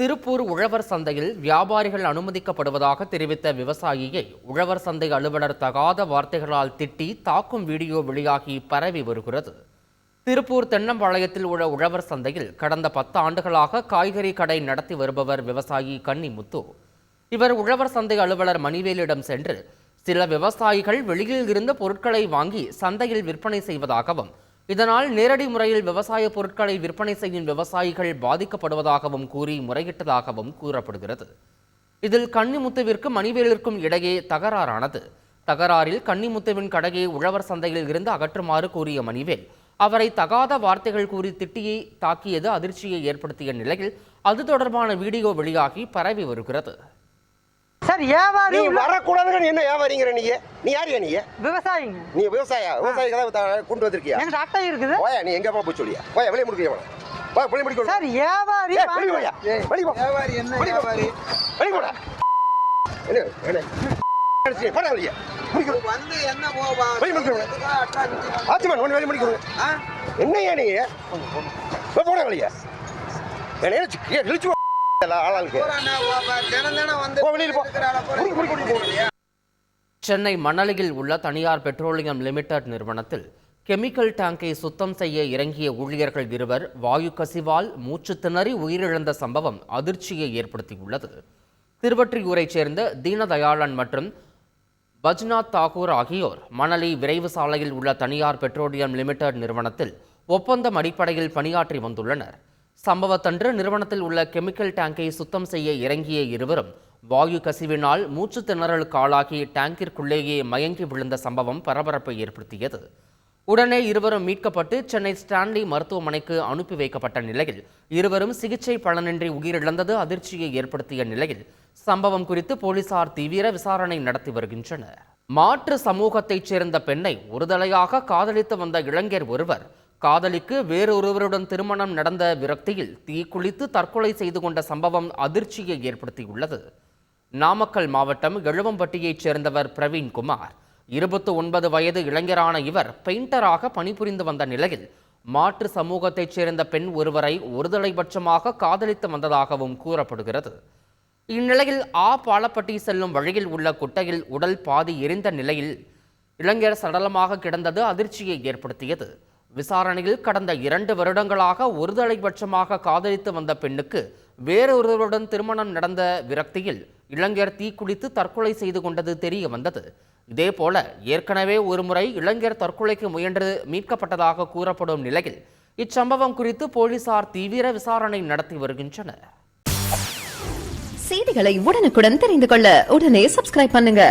திருப்பூர் உழவர் சந்தையில் வியாபாரிகள் அனுமதிக்கப்படுவதாக தெரிவித்த விவசாயியை உழவர் சந்தை அலுவலர் தகாத வார்த்தைகளால் திட்டி தாக்கும் வீடியோ வெளியாகி பரவி வருகிறது. திருப்பூர் தென்னம்பாளையத்தில் உள்ள உழவர் சந்தையில் கடந்த பத்து ஆண்டுகளாக காய்கறி கடை நடத்தி வருபவர் விவசாயி கன்னிமுத்து. இவர் உழவர் சந்தை அலுவலர் மணிவேலிடம் சென்று சில விவசாயிகள் வெளியில் இருந்து பொருட்களை வாங்கி சந்தையில் விற்பனை செய்வதாகவும் இதனால் நேரடி முறையில் விவசாய பொருட்களை விற்பனை செய்யும் விவசாயிகள் பாதிக்கப்படுவதாகவும் கூறி முறையிட்டதாகவும் கூறப்படுகிறது. இதில் கன்னிமுத்துவிற்கு மணிவேலிற்கும் இடையே தகராறானது. தகராறில் கன்னிமுத்துவின் கடையை உழவர் சந்தையில் இருந்து அகற்றுமாறு கூறிய மணிவேல் அவரை தகாத வார்த்தைகள் கூறி திட்டியை தாக்கியது அதிர்ச்சியை ஏற்படுத்திய நிலையில் அது தொடர்பான வீடியோ வெளியாகி பரவி வருகிறது. சார் வியாபாரி நீ நீ என்ன வியாபாரிங்கிற நீ? நீ யாரியா நீ? விவசாயிங்க. நீ விவசாய? விவசாய கதை த- கொண்டு வந்திருக்கியா? எங்க டாக்டர் இருக்குது. போயா நீ? எங்க போய் சொல்லியா போயா வெளியே முடிக்கிறியா போய் வெளியே முடிக்க சார் வியாபாரி வெளியே போயா வெளியே போ. வியாபாரி என்ன. வியாபாரி? வெளியே போடா. என்ன என்ன? என்னையா நீ? போடா வெளியே. என்ன இழிச்சு ஆளாளுக்கு போ சென்னை மணலியில் உள்ள தனியார் பெட்ரோலியம் லிமிடெட் நிறுவனத்தில் கெமிக்கல் டேங்கை சுத்தம் செய்ய இறங்கிய ஊழியர்கள் இருவர் வாயு கசிவால் மூச்சு திணறி உயிரிழந்த சம்பவம் அதிர்ச்சியை ஏற்படுத்தியுள்ளது. திருவற்றியூரைச் சேர்ந்த தீனதயாளன் மற்றும் பஜ்நாத் தாக்கூர் ஆகியோர் மணலி விரைவு சாலையில் உள்ள தனியார் பெட்ரோலியம் லிமிடெட் நிறுவனத்தில் ஒப்பந்தம் அடிப்படையில் பணியாற்றி வந்துள்ளனர். சம்பவத்தன்று நிறுவனத்தில் உள்ள கெமிக்கல் டேங்கை சுத்தம் செய்ய இறங்கிய இருவரும் வாயு கசிவினால் மூச்சு திணறலுக்கு ஆளாகி டேங்கிற்குள்ளேயே மயங்கி விழுந்த சம்பவம் பரபரப்பை ஏற்படுத்தியது. உடனே இருவரும் மீட்கப்பட்டு சென்னை ஸ்டான்லி மருத்துவமனைக்கு அனுப்பி வைக்கப்பட்ட நிலையில் இருவரும் சிகிச்சை பலனின்றி உயிரிழந்தது அதிர்ச்சியை ஏற்படுத்திய நிலையில் சம்பவம் குறித்து போலீசார் தீவிர விசாரணை நடத்தி வருகின்றனர். மாற்று சமூகத்தைச் சேர்ந்த பெண்ணை ஒருதலையாக காதலித்து வந்த இளைஞர் ஒருவர் காதலிக்கு வேறொருவருடன் திருமணம் நடந்த விரக்தியில் தீக்குளித்து தற்கொலை செய்து கொண்ட சம்பவம் அதிர்ச்சியை ஏற்படுத்தியுள்ளது. நாமக்கல் மாவட்டம் எழுவம்பட்டியைச் சேர்ந்தவர் பிரவீன்குமார் இருபத்து ஒன்பது வயது இளைஞரான இவர் பெயிண்டராக பணிபுரிந்து வந்த நிலையில் மாற்று சமூகத்தைச் சேர்ந்த பெண் ஒருவரை ஒருதலைபட்சமாக காதலித்து வந்ததாகவும் கூறப்படுகிறது. இந்நிலையில் ஆ. பாலப்பட்டி செல்லும் வழியில் உள்ள குட்டையில் உடல் பாதி எரிந்த நிலையில் இளைஞர் சடலமாக கிடந்தது அதிர்ச்சியை ஏற்படுத்தியது. விசாரணையில் கடந்த இரண்டு வருடங்களாக ஒருதலைபட்சமாக காதலித்து வந்த பெண்ணுக்கு வேறொருவருடன் திருமணம் நடந்த விரக்தியில் இளைஞர் தீக்குளித்து தற்கொலை செய்து கொண்டது தெரிய வந்தது. இதேபோல ஏற்கனவே ஒருமுறை இளைஞர் தற்கொலைக்கு முயன்று மீட்கப்பட்டதாக கூறப்படும் நிலையில் இச்சம்பவம் குறித்து போலீசார் தீவிர விசாரணை நடத்தி வருகின்றனர். செய்திகளை உடனுக்குடன் தெரிந்து கொள்ள உடனே சப்ஸ்கிரைப் பண்ணுங்க.